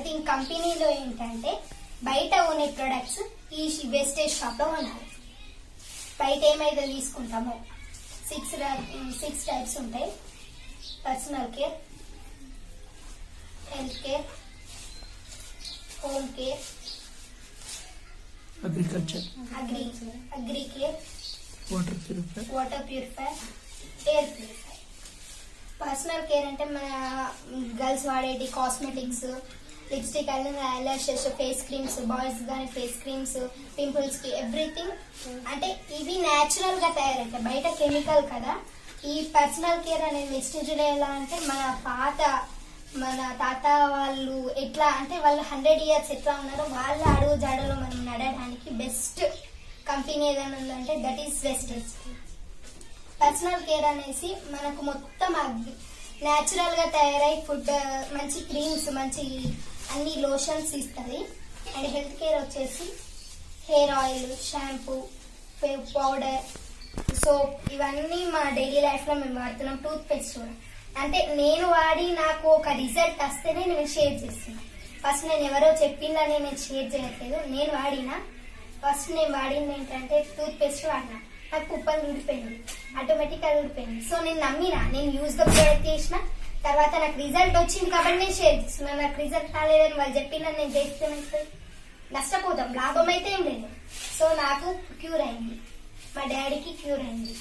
అయితే ఈ కంపెనీలో ఏంటంటే బయట కొనే ప్రొడక్ట్స్ ఈ వెస్టేజ్ షాప్లో కొనాలి. బయట ఏమైతే తీసుకుంటామో సిక్స్ సిక్స్ టైప్స్ ఉంటాయి. Personal care health care home care agriculture agri agri care water purify water purifier air purifier personal care అంటే మన girls వాడేటి cosmetics lipstick eyelashes face creams boys కానీ ఫేస్ క్రీమ్స్ పింపుల్స్కి ఎవ్రీథింగ్ అంటే ఇవి న్యాచురల్గా తయారవుతాయి బయట కెమికల్ కదా. ఈ పర్సనల్ కేర్ అనేది వెస్టేజ్లో ఎలా అంటే మన పాత మన తాత వాళ్ళు ఎట్లా అంటే వాళ్ళు హండ్రెడ్ ఇయర్స్ ఎట్లా ఉన్నారో వాళ్ళ అడుగు జాడలో మనం నడడానికి బెస్ట్ కంపెనీ ఏదైనా ఉందంటే that is Vestige personal care అనేసి మనకు మొత్తం న్యాచురల్గా తయారై ఫుడ్ మంచి క్రీమ్స్ మంచి అన్ని లోషన్స్ ఇస్తుంది. అండ్ హెల్త్ కేర్ వచ్చేసి hair oil shampoo powder soap ఇవన్నీ మా డైలీ లైఫ్లో మేము వాడుతున్నాం. టూత్ పేస్ట్ కూడా. అంటే నేను వాడి నాకు ఒక రిజల్ట్ వస్తేనే నేను షేర్ చేస్తున్నాను ఫస్ట్ నేను ఎవరో చెప్పిందని నేను షేర్ చేయట్లేదు. నేను వాడినా ఫస్ట్ నేను వాడింది ఏంటంటే టూత్ పేస్ట్ వాడినా. నాకు కుప్పలు ఊడిపోయింది. ఆటోమేటిక్గా ఊడిపోయింది. సో నేను నమ్మిన నేను యూజ్గా ప్రొడక్ట్ చేసిన తర్వాత నాకు రిజల్ట్ వచ్చింది కాబట్టి నేను షేర్ చేస్తున్నాను నాకు రిజల్ట్ రాలేదని వాళ్ళు చెప్పిన నేను చేస్తే ఏమవుతుంది? నష్టపోతాం. లాభం అయితే ఏం లేదు. సో నాకు క్యూర్ అయింది. మా డాడీకి క్యూర్ అయింది.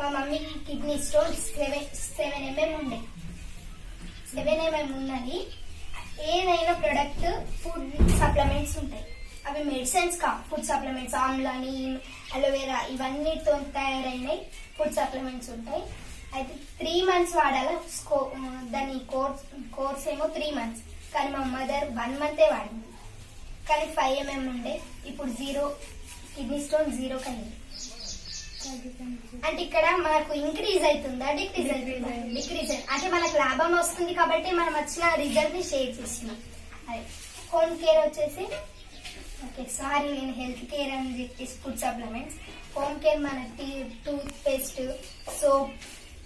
మా మమ్మీకి kidney stone seven seven MM ఉండే. సెవెన్ ఎంఎం ఉన్నది. ఏదైనా ప్రొడక్ట్ ఫుడ్ సప్లిమెంట్స్ ఉంటాయి. అవి మెడిసిన్స్ కా? ఫుడ్ సప్లిమెంట్స్ ఆమ్లని అలోవెరా ఇవన్నీతో తయారైనాయి. ఫుడ్ సప్లిమెంట్స్ ఉంటాయి. అయితే త్రీ మంత్స్ వాడాల? స్కో దాని కోర్స్ కోర్స్ ఏమో త్రీ మంత్స్ కానీ మా మదర్ వన్ మంతే వాడింది. కానీ ఫైవ్ ఎంఎం ఉండే. ఇప్పుడు జీరో కిడ్నీ స్టోన్ జీరో కలిగింది అంటే ఇక్కడ మనకు ఇంక్రీజ్ అవుతుందా డిక్రీజ్ అవుతుందా డిక్రీజ్ అంటే మనకు లాభం వస్తుంది కాబట్టి మనం వచ్చిన రిజల్ట్ని షేర్ చేస్తున్నాం అదే. హోమ్ కేర్ వచ్చేసి ఓకే సారీ నేను హెల్త్ కేర్ అని చెప్పేసి ఫుడ్ సప్లిమెంట్స్ హోమ్ కేర్ మన tea toothpaste soap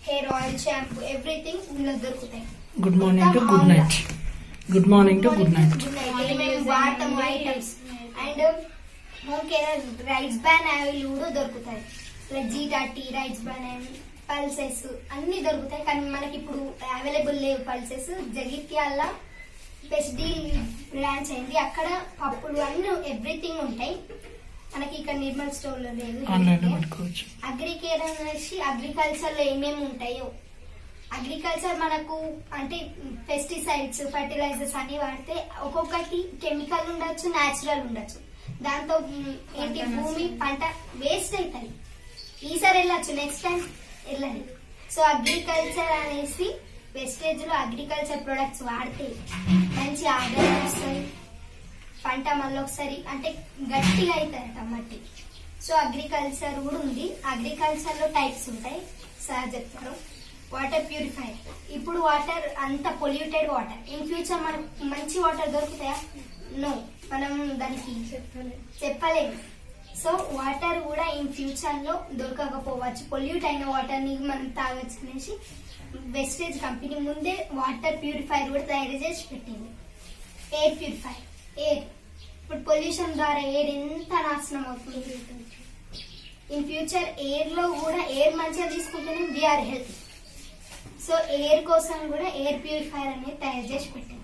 hair oil shampoo everything ఇందులో దొరుకుతాయి. Good morning to good night good morning to good night items and home care rice bran oil కూడా దొరుకుతాయి. Like Zeta tea rice bran oil pulses అన్ని దొరుకుతాయి. కానీ మనకి ఇప్పుడు available లేవు pulses Jagtial best deal branch అయింది. అక్కడ పప్పులు అన్ని ఎవ్రీథింగ్ ఉంటాయి. మనకి ఇక్కడ నిర్మల్ స్టోర్లో లేదు ఆన్లైన్లో పెట్టుకోవచ్చు. అగ్రికేర్ అనేసి అగ్రికల్చర్లో ఏమేమి ఉంటాయో. అగ్రికల్చర్ మనకు అంటే పెస్టిసైడ్స్ ఫర్టిలైజర్స్ అన్ని వాడితే ఒక్కొక్కటి కెమికల్ ఉండొచ్చు న్యాచురల్ ఉండొచ్చు. దాంతో ఏంటి భూమి పంట వేస్ట్ అవుతుంది ఈసారి వెళ్ళొచ్చు నెక్స్ట్ టైం వెళ్ళండి. సో అగ్రికల్చర్ అనేసి వెస్టేజ్లో అగ్రికల్చర్ ప్రొడక్ట్స్ వాడితే మంచి ఆదాయం వస్తుంది. పంట మళ్ళీ ఒకసారి అంటే గట్టిగా అవుతారట మట్టి. సో అగ్రికల్చర్ కూడా ఉంది. అగ్రికల్చర్లో టైప్స్ ఉంటాయి. సార్ చెప్తారు. వాటర్ ప్యూరిఫైర్ ఇప్పుడు వాటర్ అంత పొల్యూటెడ్ వాటర్ ఇన్ ఫ్యూచర్ మనకు మంచి వాటర్ దొరుకుతాయా? నో మనం దానికి చెప్పలేము సో వాటర్ కూడా ఇన్ ఫ్యూచర్లో దొరకకపోవచ్చు. పొల్యూట్ అయిన వాటర్ని మనం తాగొచ్చు అనేసి వెస్టేజ్ కంపెనీ ముందే వాటర్ ప్యూరిఫైర్ కూడా తయారు చేసి పెట్టింది. ఎయిర్ ప్యూరిఫైర్ ఎయిర్ ఇప్పుడు పొల్యూషన్ ద్వారా ఎయిర్ ఎంత నాశనం అవుతుంది ఇన్ ఫ్యూచర్ ఎయిర్లో కూడా ఎయిర్ మంచిగా తీసుకుంటేనే వీఆర్ హెల్త్ సో ఎయిర్ కోసం కూడా ఎయిర్ ప్యూరిఫైర్ అనేది తయారు చేసి పెట్టింది